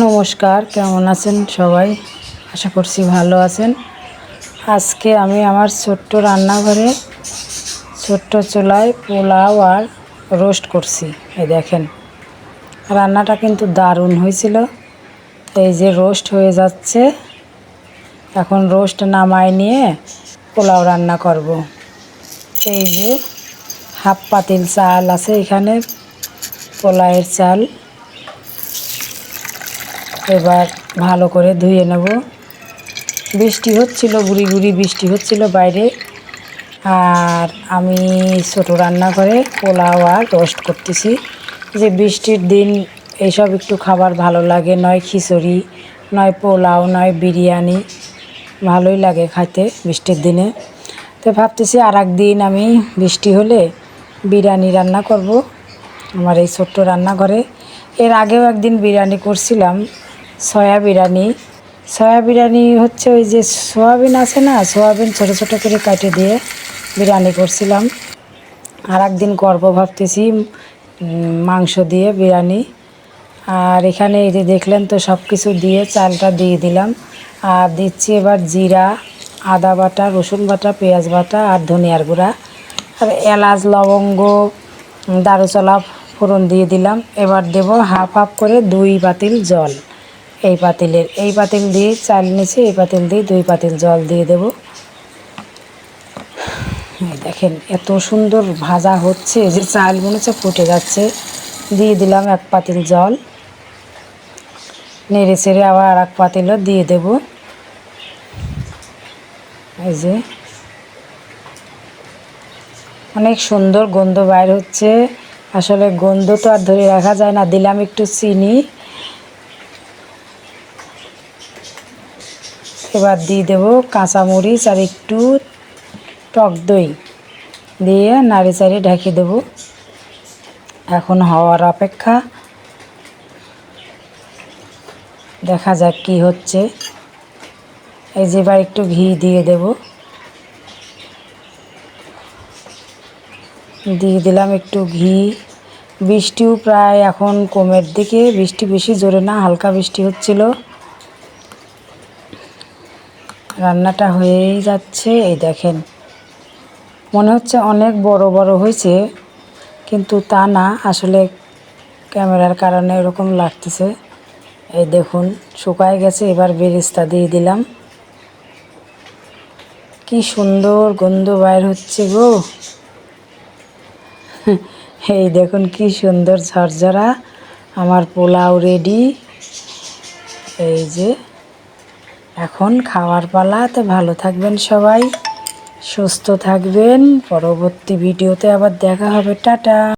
নমস্কার, কেমন আছেন সবাই? আশা করছি ভালো আছেন। আজকে আমি আমার ছোট্ট রান্নাঘরে ছোট্ট চুলায় পোলাও আর রোস্ট করছি, এই দেখেন। রান্নাটা কিন্তু দারুণ হয়েছিল। এই যে রোস্ট হয়ে যাচ্ছে, এখন রোস্ট নামায় নিয়ে পোলাও রান্না করব। এই যে হাফ পাতিল চাল আছে এখানে, পোলাওয়ের চাল। এবার ভালো করে ধুয়ে নেব। বৃষ্টি হচ্ছিল, গুড়ি গুড়ি বৃষ্টি হচ্ছিল বাইরে। আর আমি ছোটো রান্না করে পোলাও আর রোস্ট করতেছি। যে বৃষ্টির দিন এইসব একটু খাবার ভালো লাগে, নয় খিচুড়ি, নয় পোলাও, নয় বিরিয়ানি, ভালোই লাগে খাইতে বৃষ্টির দিনে। তো ভাবতেছি আর দিন আমি বৃষ্টি হলে বিরিয়ানি রান্না করব। আমার এই ছোট্ট রান্নাঘরে। এর আগেও একদিন বিরিয়ানি করছিলাম সয়া বিরিয়ানি সয়া বিরিয়ানি হচ্ছে ওই যে সোয়াবিন আছে না, সোয়াবিন ছোটো ছোটো করে কাটে দিয়ে বিরিয়ানি করছিলাম। আর একদিন করব ভাবতেছি মাংস দিয়ে বিরিয়ানি। আর এখানে এই যে দেখলেন তো সব কিছু দিয়ে চালটা দিয়ে দিলাম। আর দিচ্ছি এবার জিরা, আদা বাটা, রসুন বাটা, পেঁয়াজ বাটা আর ধনিয়ার গুঁড়া। আর এলাচ, লবঙ্গ দারুচলা ফোড়ন দিয়ে দিলাম। এবার দেব হাফ হাফ করে দুই বাতিল জল। এই পাতিলের, এই পাতিল দিয়ে চাল নিচে এই পাতিল দিয়ে দুই পাতিল জল দিয়ে দেব। দেখেন, এত সুন্দর ভাজা হচ্ছে যে চাল মনে হচ্ছে ফুটে যাচ্ছে। দিয়ে দিলাম এক পাতিল জল। নেড়ে চেড়ে আবার আর এক পাতিলও দিয়ে দেব। এই যে, অনেক সুন্দর গন্ধ বাইর হচ্ছে। আসলে গন্ধ তো আর ধরে রাখা যায় না, দিলাম একটু চিনি। এবার দিয়ে দেবো কাঁচামরিচ আর একটু টক দই দিয়ে নাড়ি চাড়ি ঢেকে দেবো। এখন হওয়ার অপেক্ষা। দেখা যাক কি হচ্ছে। এই যে এবার একটু ঘি দিয়ে দেব। দিয়ে দিলাম একটু ঘি। বৃষ্টিও প্রায় এখন কমের দিকে, বৃষ্টি বেশি জোরে না, হালকা বৃষ্টি হচ্ছিল। রান্নাটা হয়েই যাচ্ছে, এই দেখেন। মনে হচ্ছে অনেক বড় বড় হয়েছে, কিন্তু তা না, আসলে ক্যামেরার কারণে এরকম লাগতেছে। এই দেখুন, শুকায় গেছে, এবার বেরেস্তা দিয়ে দিলাম। কি সুন্দর গন্ধ বাইর হচ্ছে গো। এই দেখুন, কি সুন্দর ঝরঝরা, আমার পোলাও রেডি এই যে এখন খাওয়ার পালাতে ভালো থাকবেন সবাই সুস্থ থাকবেন। পরবর্তী ভিডিওতে আবার দেখা হবে। টাটা।